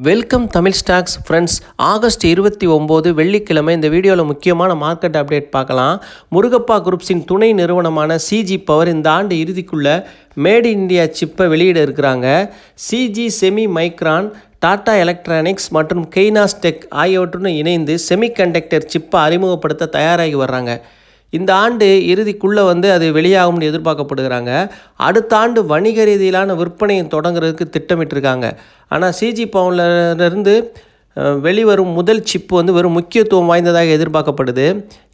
Welcome Tamil stocks friends August இருபத்தி ஒம்பது வெள்ளிக்கிழமை இந்த வீடியோவில் முக்கியமான மார்க்கெட் அப்டேட் பார்க்கலாம். முருகப்பா குரூப்ஸின் துணை நிறுவனமான சிஜி பவர் இந்த ஆண்டு இறுதிக்குள்ள மேட் இன் இந்தியா சிப்பை வெளியிட இருக்கிறாங்க. CG semi Micron Tata electronics மற்றும் கெய்னாஸ் டெக் ஆகியவற்றுடன் இணைந்து செமிகண்டக்டர் சிப்பை அறிமுகப்படுத்த தயாராகி வர்றாங்க. இந்த ஆண்டு இறுதிக்குள்ளே வந்து அது வெளியாகும்னு எதிர்பார்க்கப்படுகிறாங்க. அடுத்த ஆண்டு வணிக ரீதியிலான விற்பனையை தொடங்குறதுக்கு திட்டமிட்டிருக்காங்க. ஆனால் சிஜி பவுன்லேருந்து வெளிவரும் முதல் சிப்பு வந்து வெறும் முக்கியத்துவம் வாய்ந்ததாக எதிர்பார்க்கப்படுது.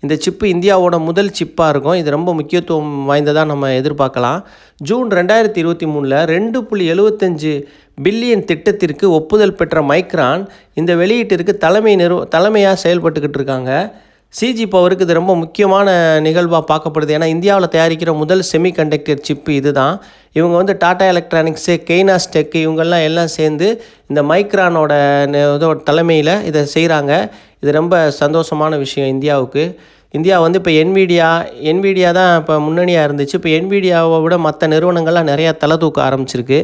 இந்த சிப்பு இந்தியாவோட முதல் சிப்பாக இருக்கும். இது ரொம்ப முக்கியத்துவம் வாய்ந்ததாக நம்ம எதிர்பார்க்கலாம். ஜூன் ரெண்டாயிரத்தி இருபத்தி மூணில் ரெண்டு புள்ளி எழுபத்தஞ்சு பில்லியன் திட்டத்திற்கு ஒப்புதல் பெற்ற மைக்ரான் இந்த வெளியீட்டிற்கு தலைமை நிறுவ தலைமையாக செயல்பட்டுக்கிட்டு இருக்காங்க. சிஜி பவருக்கு இது ரொம்ப முக்கியமான நிகழ்வாக பார்க்கப்படுது. ஏன்னா இந்தியாவில் தயாரிக்கிற முதல் செமிகண்டக்டர் சிப்பு இது தான் இவங்க வந்து டாடா எலக்ட்ரானிக்ஸு கெய்னாஸ் டெக் இவங்கெல்லாம் எல்லாம் சேர்ந்து இந்த மைக்ரானோட ந- இதோட தலைமையில் இதை செய்கிறாங்க இது ரொம்ப சந்தோஷமான விஷயம் இந்தியாவுக்கு. இந்தியா வந்து இப்போ என்விடியா என்விடியா தான் இப்போ முன்னணியாக இருந்துச்சு. இப்போ என்விடியாவை விட மற்ற நிறுவனங்கள்லாம் நிறையா தலை தூக்க ஆரம்பிச்சிருக்கு.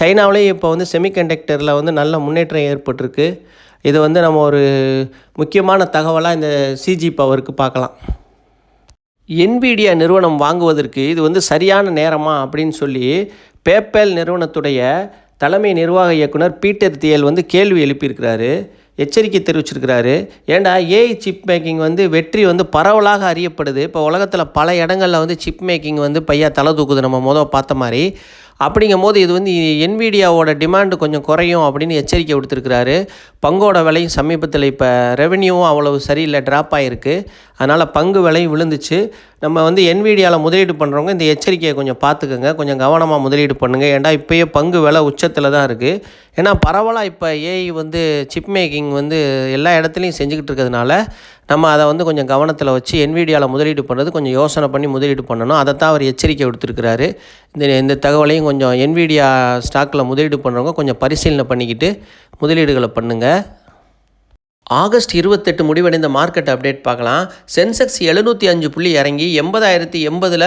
சைனாவிலேயே இப்போ வந்து செமிகண்டக்டரில் வந்து நல்ல முன்னேற்றம் ஏற்பட்டிருக்கு. இது வந்து நம்ம ஒரு முக்கியமான தகவலாக இந்த சிஜி பவருக்கு பார்க்கலாம். என்விடியா நிறுவனம் வாங்குவதற்கு இது வந்து சரியான நேரமா அப்படின்னு சொல்லி பேப்பேல் நிறுவனத்துடைய தலைமை நிர்வாக இயக்குனர் பீட்டர் தியல் வந்து கேள்வி எழுப்பியிருக்கிறாரு எச்சரிக்கை தெரிவிச்சிருக்கிறாரு. ஏண்டா ஏஐ சிப் மேக்கிங் வந்து வெற்றி வந்து பரவலாக அறியப்படுது. இப்போ உலகத்தில் பல இடங்களில் வந்து சிப் மேக்கிங் வந்து பையா தலை தூக்குது நம்ம மொதல் பார்த்த மாதிரி. அப்படிங்கும் போது இது வந்து என்விடியாவோட டிமாண்டு கொஞ்சம் குறையும் அப்படின்னு எச்சரிக்கை கொடுத்துருக்கிறாரு பங்கோட விலையும் சமீபத்தில் இப்போ ரெவென்யூவும் அவ்வளவு சரியில்லை ட்ராப் ஆகிருக்கு அதனால் பங்கு விலையும் விழுந்துச்சு. நம்ம வந்து என்விடியாவில் முதலீடு பண்ணுறவங்க இந்த எச்சரிக்கையை கொஞ்சம் பார்த்துக்கோங்க. கொஞ்சம் கவனமாக முதலீடு பண்ணுங்கள் ஏன்டா இப்போயே பங்கு விலை உச்சத்தில் தான் இருக்குது ஏன்னா பரவலாக இப்போ ஏஐ வந்து சிப் மேக்கிங் வந்து எல்லா இடத்துலையும் செஞ்சுக்கிட்டு இருக்கிறதுனால நம்ம அதை வந்து கொஞ்சம் கவனத்தில் வச்சு என்விடியாவில் முதலீடு பண்ணுறது கொஞ்சம் யோசனை பண்ணி முதலீடு பண்ணணும். அதை தான் அவர் எச்சரிக்கை கொடுத்துருக்கிறாரு இந்த இந்த தகவலையும் கொஞ்சம் என்விடியா ஸ்டாக்கில் முதலீடு பண்ணுறவங்க கொஞ்சம் பரிசீலனை பண்ணிக்கிட்டு முதலீடுகளை பண்ணுங்கள் ஆகஸ்ட் இருபத்தெட்டு முடிவடைந்த மார்க்கெட் அப்டேட் பார்க்கலாம். சென்செக்ஸ் எழுநூற்றி அஞ்சு புள்ளி இறங்கி எண்பதாயிரத்தி எண்பதில்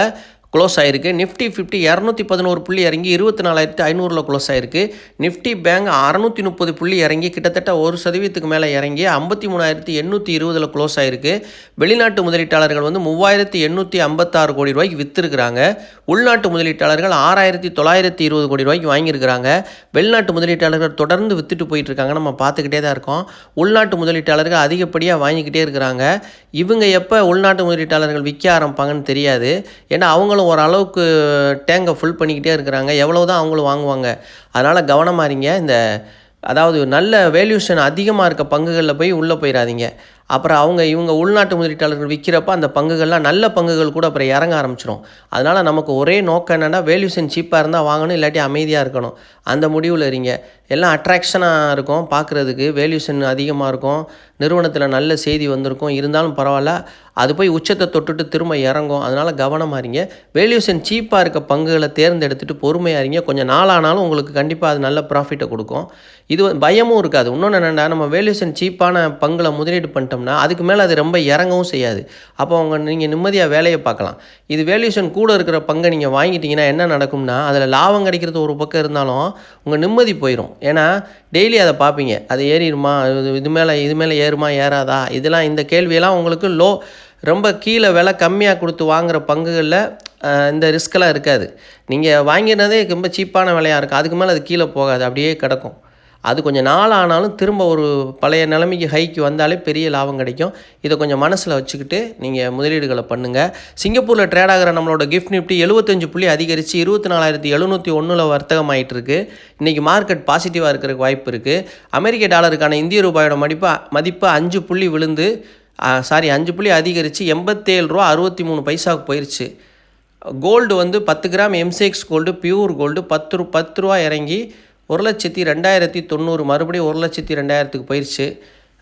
க்ளோஸ் ஆயிருக்கு. நிஃப்டி ஃபிஃப்டி இரநூத்தி பதினோரு புள்ளி இறங்கி இருபத்தி நாலாயிரத்து ஐநூறில் க்ளோஸ் ஆயிருக்கு. நிஃப்டி பேங்க் அறநூற்றி முப்பது புள்ளி இறங்கி கிட்டத்தட்ட ஒரு சதவீதத்துக்கு மேலே இறங்கி ஐம்பத்தி மூணாயிரத்தி எண்ணூற்றி இருபதில் க்ளோஸ் ஆயிருக்கு. வெளிநாட்டு முதலீட்டாளர்கள் வந்து மூவாயிரத்தி எண்ணூற்றி ஐம்பத்தாறு கோடி ரூபாய்க்கு விற்றுருக்குறாங்க உள்நாட்டு முதலீட்டாளர்கள் ஆறாயிரத்தி தொள்ளாயிரத்தி இருபது கோடி ரூபாய்க்கு வாங்கியிருக்கிறாங்க. வெளிநாட்டு முதலீட்டாளர்கள் தொடர்ந்து விற்றுட்டு போயிட்டு இருக்காங்க நம்ம பார்த்துக்கிட்டே தான் இருக்கோம். உள்நாட்டு முதலீட்டாளர்கள் அதிகப்படியாக வாங்கிக்கிட்டே இருக்கிறாங்க. இவங்க எப்போ உள்நாட்டு முதலீட்டாளர்கள் விற்க ஆரம்பிப்பாங்கன்னு தெரியாது. ஏன்னா அவங்களும் ஓரளவுக்கு டேங்கை ஃபுல் பண்ணிக்கிட்டே இருக்கிறாங்க. எவ்வளோ தான் அவங்களும் வாங்குவாங்க. அதனால் கவனமாக இருங்க. இந்த அதாவது நல்ல வேல்யூஷன் அதிகமாக இருக்க பங்குகளில் போய் உள்ளே போயிடாதீங்க அப்புறம் அவங்க இவங்க உள்நாட்டு முதலீட்டாளர்கள் விற்கிறப்ப அந்த பங்குகள்லாம் நல்ல பங்குகள் கூட அப்புறம் இறங்க ஆரம்பிச்சிடும் அதனால் நமக்கு ஒரே நோக்கம் என்னென்னா வேல்யூஷன் சீப்பாக இருந்தால் வாங்கணும் இல்லாட்டி அமைதியாக இருக்கணும். அந்த முடிவில் இருங்க. எல்லாம் அட்ராக்ஷனாக இருக்கும் பார்க்குறதுக்கு வேல்யூஷன் அதிகமாக இருக்கும் நிறுவனத்தில் நல்ல செய்தி வந்திருக்கும் இருந்தாலும் பரவாயில்ல அது போய் உச்சத்தை தொட்டுட்டு திரும்ப இறங்கும். அதனால் கவனமாக இருங்க. வேல்யூஷன் சீப்பாக இருக்க பங்குகளை தேர்ந்தெடுத்துட்டு பொறுமையாக இருங்க. கொஞ்சம் நாளானாலும் உங்களுக்கு கண்டிப்பாக அது நல்ல ப்ராஃபிட்டை கொடுக்கும். இது வந்து பயமும் இருக்காது. இன்னொன்று என்னென்னா நம்ம வேல்யூஷன் சீப்பான பங்கில் முதலீடு பண்ணிட்டோம் பார்த்தோம்னா அதுக்கு மேலே அது ரொம்ப இறங்கவும் செய்யாது. அப்போ அவங்க நீங்கள் நிம்மதியாக வேலையை பார்க்கலாம். இது வேல்யூஷன் கூட இருக்கிற பங்கை நீங்கள் வாங்கிட்டீங்கன்னா என்ன நடக்கும்னா அதில் லாபம் கிடைக்கிறது ஒரு பக்கம் இருந்தாலும் உங்கள் நிம்மதி போயிடும் ஏன்னா டெய்லி அதை பார்ப்பீங்க. அது ஏறிடுமா? இது இது மேலே இது மேலே ஏறுமா? ஏறாதா? இதெல்லாம் இந்த கேள்வியெல்லாம் உங்களுக்கு லோ ரொம்ப கீழே விலை கம்மியாக கொடுத்து வாங்குகிற பங்குகளில் இந்த ரிஸ்க்கெல்லாம் இருக்காது. நீங்கள் வாங்கினதே ரொம்ப சீப்பான விலையாக இருக்கும். அதுக்கு மேலே அது கீழே போகாது. அப்படியே கிடக்கும். அது கொஞ்சம் நாள் ஆனாலும் திரும்ப ஒரு பழைய நிலைமைக்கு ஹைக்கு வந்தாலே பெரிய லாபம் கிடைக்கும். இதை கொஞ்சம் மனசில் வச்சுக்கிட்டு நீங்கள் முதலீடுகளை பண்ணுங்கள் சிங்கப்பூரில் ட்ரேட் ஆகிற நம்மளோட கிஃப்ட் நிஃப்டி எழுபத்தஞ்சு புள்ளி அதிகரித்து இருபத்தி நாலாயிரத்தி எழுநூற்றி ஒன்றில் வர்த்தகம் ஆகிட்டுருக்கு இன்றைக்கி மார்க்கெட் பாசிட்டிவாக இருக்கிறதுக்கு வாய்ப்பு இருக்குது அமெரிக்க டாலருக்கான இந்திய ரூபாயோட மதிப்பு மதிப்பு அஞ்சு புள்ளி விழுந்து சாரி அஞ்சு புள்ளி அதிகரித்து எண்பத்தேழு ரூபா அறுபத்தி மூணு பைசாவுக்கு போயிடுச்சு கோல்டு வந்து பத்து gram MCX gold pure gold பத்து ரூ பத்து ரூபா இறங்கி ஒரு லட்சத்தி ரெண்டாயிரத்தி தொண்ணூறு மறுபடியும் ஒரு லட்சத்தி ரெண்டாயிரத்துக்கு போயிடுச்சு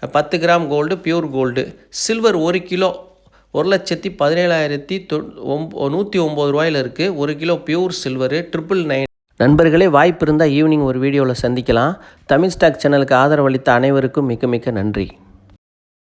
பத்து gram gold pure gold silver ஒரு கிலோ ஒரு லட்சத்தி பதினேழாயிரத்தி தொ ஒம்ப நூற்றி ஒம்பது ரூபாயில் இருக்குது ஒரு kilo pure silver triple nine நண்பர்களே வாய்ப்பு இருந்தால் ஈவினிங் ஒரு வீடியோவில் சந்திக்கலாம். தமிழ் ஸ்டாக் சேனலுக்கு ஆதரவளித்த அனைவருக்கும் மிக்க மிக்க நன்றி.